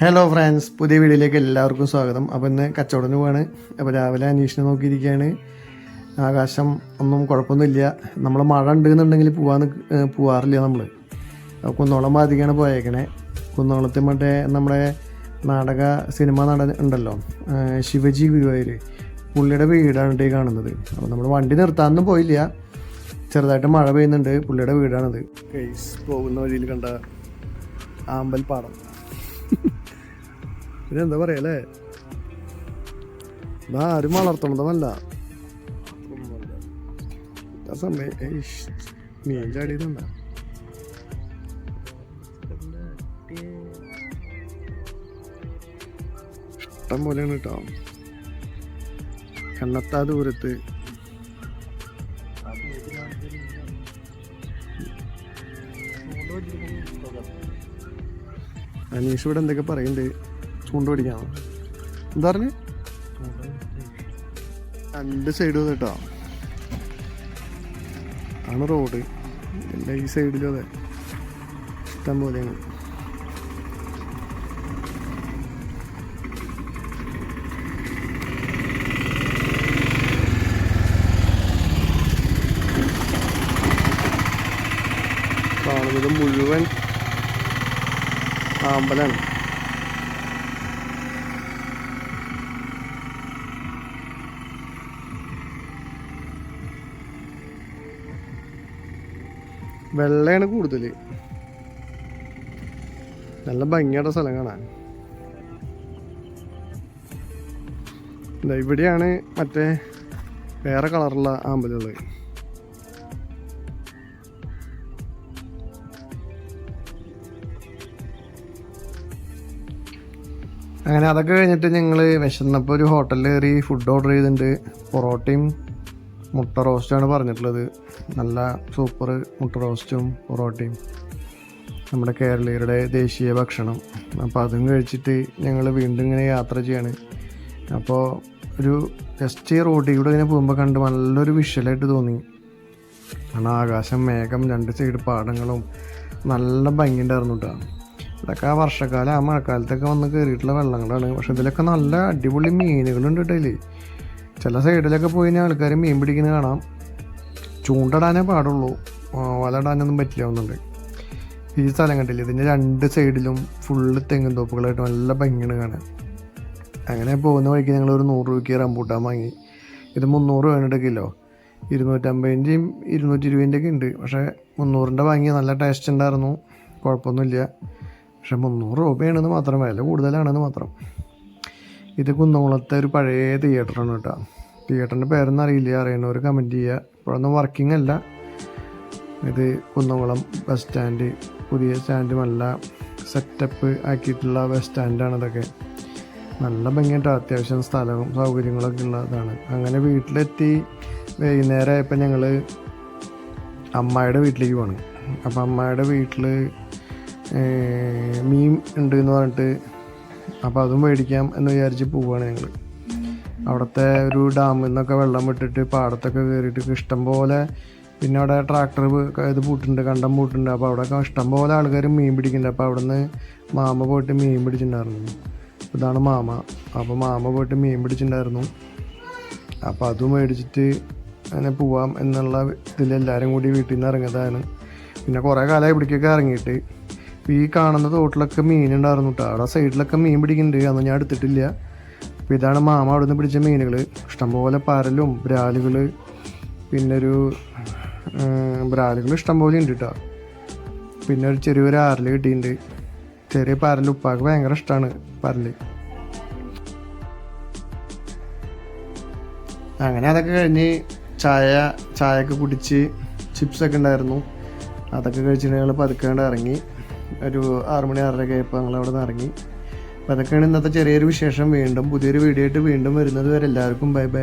Hello friends പുതിയ വീഡിയോയിലേക്ക് എല്ലാവർക്കും സ്വാഗതം. അപ്പോൾ ഇന്ന് കച്ചവടത്തിന് പോവാണ്. അപ്പോൾ രാവിലെ അന്വേഷണം നോക്കിയിരിക്കുകയാണ്. ആകാശം ഒന്നും കുഴപ്പമൊന്നുമില്ല. നമ്മൾ മഴ ഉണ്ടെന്നുണ്ടെങ്കിൽ പോവാൻ പോവാറില്ല നമ്മൾ കുന്നോളം ബാധിക്കാണ് പോയേക്കണേ. കുന്നോളത്തിൽ മറ്റേ നമ്മുടെ നാടക സിനിമ നടൻ ഉണ്ടല്ലോ. ശിവജി ഗുരുവായൂർ പുള്ളിയുടെ വീടാണ് ഈ കാണുന്നത്. അപ്പോൾ നമ്മൾ വണ്ടി നിർത്താനൊന്നും പോയില്ല. ചെറുതായിട്ട് മഴ പെയ്യുന്നുണ്ട്. പുള്ളിയുടെ വീടാണിത്. പോകുന്ന വഴിയിൽ കണ്ട ആമ്പൽ ഇതെന്താ പറയല്ലേ എന്താ പറയാലേ ആ ആരും വളർത്തണതല്ല മീൻ ചാടിയതുണ്ട ഇഷ്ടം പോലെയാണ് കേട്ടോ കണ്ണത്താ ദൂരത്ത്. അനീഷ് ഇവിടെ എന്തൊക്കെ പറയുന്നുണ്ട് ചൂണ്ട പിടിക്കാണോ എന്താ പറഞ്ഞു? രണ്ട് സൈഡ് കേട്ടോ ആണ് റോഡ് എല്ലാ ഈ സൈഡിലും അതെ. ഇഷ്ടം പോലെയാണ്. കാണുന്നത് മുഴുവൻ ആമ്പലാണ്. വെള്ളയാണ് കൂടുതൽ നല്ല ഭംഗിയുടെ സ്ഥലം കാണാൻ. ഇവിടെയാണ് മറ്റേ വേറെ കളറുള്ള ആമ്പലുകൾ അങ്ങനെ അതൊക്കെ കഴിഞ്ഞിട്ട് ഞങ്ങൾ വിശന്നപ്പോൾ ഒരു ഹോട്ടലിൽ കയറി ഫുഡ് ഓർഡർ ചെയ്തിട്ടുണ്ട്. പൊറോട്ടയും മുട്ട റോസ്റ്റാണ് പറഞ്ഞിട്ടുള്ളത്. നല്ല സൂപ്പർ മുട്ട റോസ്റ്റും പൊറോട്ടയും. നമ്മുടെ കേരളീയരുടെ ദേശീയ ഭക്ഷണം. അപ്പോൾ അതും കഴിച്ചിട്ട് ഞങ്ങൾ വീണ്ടും ഇങ്ങനെ യാത്ര ചെയ്യാണ്. അപ്പോൾ ഒരു ജസ്റ്റ് റോഡിൽ കൂടെ ഇങ്ങനെ പോകുമ്പോൾ കണ്ട് നല്ലൊരു വിഷ്വലായിട്ട് തോന്നി. കാരണം ആകാശം മേഘം രണ്ട് സൈഡ് പാടങ്ങളും നല്ല ഭംഗിയുണ്ടായിരുന്നു കേട്ടോ ഇതൊക്കെ ആ വർഷക്കാലം ആ മഴക്കാലത്തൊക്കെ വന്ന് കയറിയിട്ടുള്ള വെള്ളങ്ങളാണ്. പക്ഷെ ഇതിലൊക്കെ നല്ല അടിപൊളി മീനുകളുണ്ട് കേട്ടോ ചില സൈഡിലൊക്കെ പോയി കഴിഞ്ഞാൽ ആൾക്കാർ മീൻ പിടിക്കുന്നത് കാണാം. ചൂണ്ടടാനേ പാടുള്ളൂ. വലടാനൊന്നും വല പറ്റില്ല ഒന്നുണ്ട് ഈ സ്ഥലം കണ്ടില്ലേ? ഇതിന്റെ രണ്ട് സൈഡിലും ഫുള്ള് തെങ്ങും തോപ്പുകളായിട്ട് നല്ല ഭംഗിയാണ് കാണാൻ. അങ്ങനെ പോകുന്ന വഴിക്ക് ഞങ്ങൾ ഒരു നൂറ് രൂപയ്ക്ക് റംബൂട്ടാൻ വാങ്ങി. ഇത് മുന്നൂറ് രൂപയാണ് കിലോ. ഇരുന്നൂറ്റമ്പതിന്റെയും ഇരുന്നൂറ്റി ഇരുപതിന്റെ ഒക്കെ ഉണ്ട്. പക്ഷേ മുന്നൂറിന്റെ വാങ്ങിയ നല്ല ടേസ്റ്റ് ഉണ്ടായിരുന്നു. കുഴപ്പമൊന്നുമില്ല. പക്ഷെ മുന്നൂറ് രൂപയാണെന്ന് മാത്രം വില കൂടുതലാണെന്ന് മാത്രം. ഇത് കുന്നംകുളത്തെ ഒരു പഴയ തിയേറ്ററാണ് കേട്ടോ. തിയേറ്ററിന്റെ പേരൊന്നും അറിയില്ല. അറിയണവർ കമന്റ് ചെയ്യുക ഇപ്പോഴൊന്നും വർക്കിംഗ് അല്ല. ഇത് കുന്നംകുളം ബസ് സ്റ്റാൻഡ് പുതിയ സ്റ്റാൻഡ് നല്ല സെറ്റപ്പ് ആക്കിയിട്ടുള്ള ബസ് സ്റ്റാൻഡാണ് ഇതൊക്കെ. നല്ല ഭംഗിയായിട്ട് അത്യാവശ്യം സ്ഥലവും സൗകര്യങ്ങളൊക്കെ ഉള്ളതാണ്. അങ്ങനെ വീട്ടിലെത്തി വൈകുന്നേരം ആയപ്പോൾ ഞങ്ങൾ അമ്മായിയുടെ വീട്ടിലേക്ക് പോകണം അപ്പം അമ്മായിയുടെ വീട്ടിൽ മീൻ ഉണ്ട് എന്ന് പറഞ്ഞിട്ട് അപ്പോൾ അതും മേടിക്കാം എന്ന് വിചാരിച്ച് പോവുകയാണ് ഞങ്ങൾ അവിടുത്തെ ഒരു ഡാമിൽ നിന്നൊക്കെ വെള്ളം വിട്ടിട്ട് പാടത്തൊക്കെ കയറിയിട്ട് ഇഷ്ടംപോലെ പിന്നെ അവിടെ ട്രാക്ടർ ഇത് പൂട്ടുണ്ട് കണ്ടം പൂട്ടുണ്ട് അപ്പോൾ അവിടെയൊക്കെ ഇഷ്ടംപോലെ ആൾക്കാർ മീൻ പിടിക്കുന്നുണ്ട്. അപ്പോൾ അവിടെ നിന്ന് മാമ പോയിട്ട് മീൻ പിടിച്ചിട്ടുണ്ടായിരുന്നു. ഇതാണ് മാമ. അപ്പോൾ മാമ പോയിട്ട് മീൻ പിടിച്ചിട്ടുണ്ടായിരുന്നു. അപ്പോൾ അത് മേടിച്ചിട്ട് അങ്ങനെ പോവാം എന്നുള്ള ഇതിൽ എല്ലാവരും കൂടി വീട്ടിൽ നിന്ന് ഇറങ്ങിയതാണ്. പിന്നെ കുറേ കാലമായി ഇവിടേക്കൊക്കെ ഇറങ്ങിയിട്ട്. ഈ കാണുന്ന തോട്ടിലൊക്കെ മീനുണ്ടായിരുന്നു കേട്ടോ അവിടെ സൈഡിലൊക്കെ മീൻ പിടിക്കുന്നുണ്ട്. അന്ന് ഞാൻ എടുത്തിട്ടില്ല. അപ്പോൾ ഇതാണ് മാമ അവിടെ നിന്ന് പിടിച്ച മീനുകൾ ഇഷ്ടംപോലെ പരലും ബ്രാലുകൾ പിന്നെ ഒരു ബ്രാലുകൾ ഇഷ്ടംപോലെ ഉണ്ട് കേട്ടോ പിന്നെ ഒരു ചെറിയൊരു ആരൽ കിട്ടിയിട്ടുണ്ട് ചെറിയ പരൽ ഉപ്പാക്ക് ഭയങ്കര ഇഷ്ടമാണ് പരൽ അങ്ങനെ അതൊക്കെ കഴിഞ്ഞ് ചായ ചായയൊക്കെ കുടിച്ച് ചിപ്സൊക്കെ ഉണ്ടായിരുന്നു അതൊക്കെ കഴിച്ചിട്ട് ഞങ്ങൾ പതുക്കേണ്ട ഇറങ്ങി ഒരു ആറുമണി ആറരയൊക്കെ ആയപ്പോൾ ഞങ്ങൾ അവിടെ നിന്ന് ഇറങ്ങി അപ്പോൾ അതൊക്കെയാണ് ഇന്നത്തെ ചെറിയൊരു വിശേഷം. വീണ്ടും പുതിയൊരു വീഡിയോ ആയിട്ട് വീണ്ടും വരുന്നത് വരെ എല്ലാവർക്കും ബൈ ബൈ